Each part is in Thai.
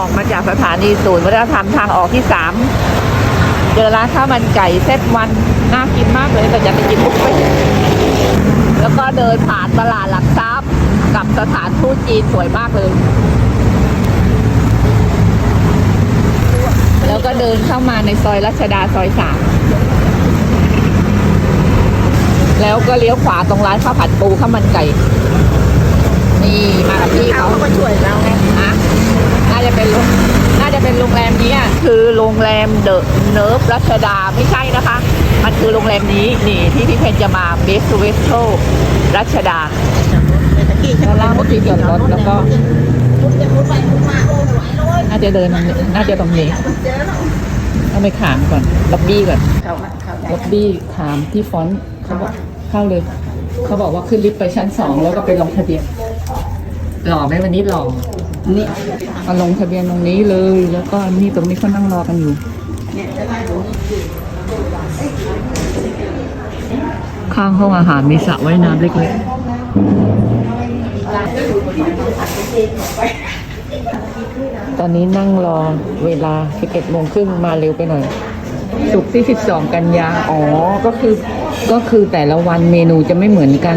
ออกมาจากสถานีศูนย์วัฒนธรรมทางออกที่สามเจอร้านข้าวมันไก่เซตวันน่ากินมากเลยแต่จะไปกินบุฟเฟ่ต์แล้วก็เดินผ่านตลาดหลักทรัพย์กับสถานทูตจีนสวยมากเลย แล้วก็เดินเข้ามาในซอยรัชดาซอยสามแล้วก็เลี้ยวขวาตรงร้านข้าวผัดปูข้าวมันไก่ นี่มากับพี่เขาเขาก็ช่วยเราไง นะน่าจะเป็นโรงน่าจะเป็น โรงแรมนี้คือโรงแรมเดอะเนิร์ฟรัชดาไม่ใช่นะคะ มันคือโรงแรมนี้นี่ที่พี่เพนจะมาเบสเวสโตรัชดาตะกี้ด้านล่างก็ที่จอดรถแล้วก็น่าจะเดินน่าจะตรงนี้ต้องไปถามก่อนล็อบบี้ก่อนล็อบบี้ถามที่ฟอนต์เขาบอกเข้าเลย เขาบอกว่าขึ้นลิฟต์ไปชั้นสองแล้วก็ไปลงทะเบียนหล่อไหมวันนี้หล่อ นี่มาลงทะเบียนตรงนี้เลย แล้วก็นี่ตรงนี้เขานั่งรอกันอยู่ ข้างห้องอาหารมีสระว่ายน้ำเล็กๆ ตอนนี้นั่งรอเวลา 11โมงครึ่งมาเร็วไปหน่อย สุกที่ 12 กันยา อ๋อ ก็คือ ก็คือแต่ละวันเมนูจะไม่เหมือนกัน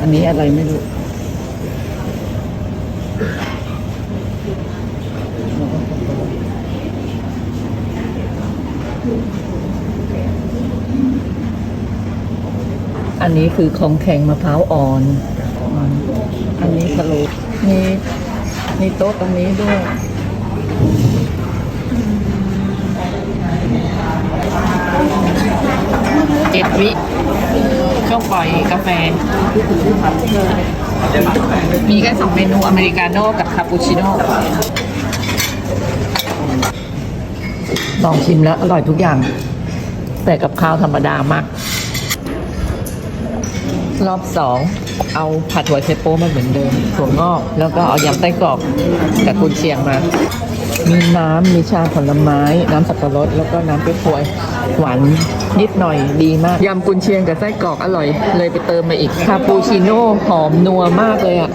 อันนี้อะไรไม่รู้อันนี้คือของแข็งมะพร้าวอ่อน อันนี้สรุปมีมีโต๊ะตรงนี้ด้วยเจ็ดวิ ปล่อยกาแฟ มีแค่สองเมนูอเมริกาโน่กับคาปูชิโน่ลองชิมแล้วอร่อยทุกอย่าง แต่กับข้าวธรรมดามาก รอบสองเอาผัดหัวไชโป้มาเหมือนเดิมถั่วงอก แล้วก็เอายำไส้กรอกกับกุนเชียงมา มีน้ำมีชาผลไม้ น้ำสับปะรด แล้วก็น้ำเป๊ปฮวยหวานนิดหน่อยดีมากยำกุนเชียงกับไส้กรอกอร่อย เลยไปเติมมาอีกคาปูชิโน่หอมนัวมากเลยอะ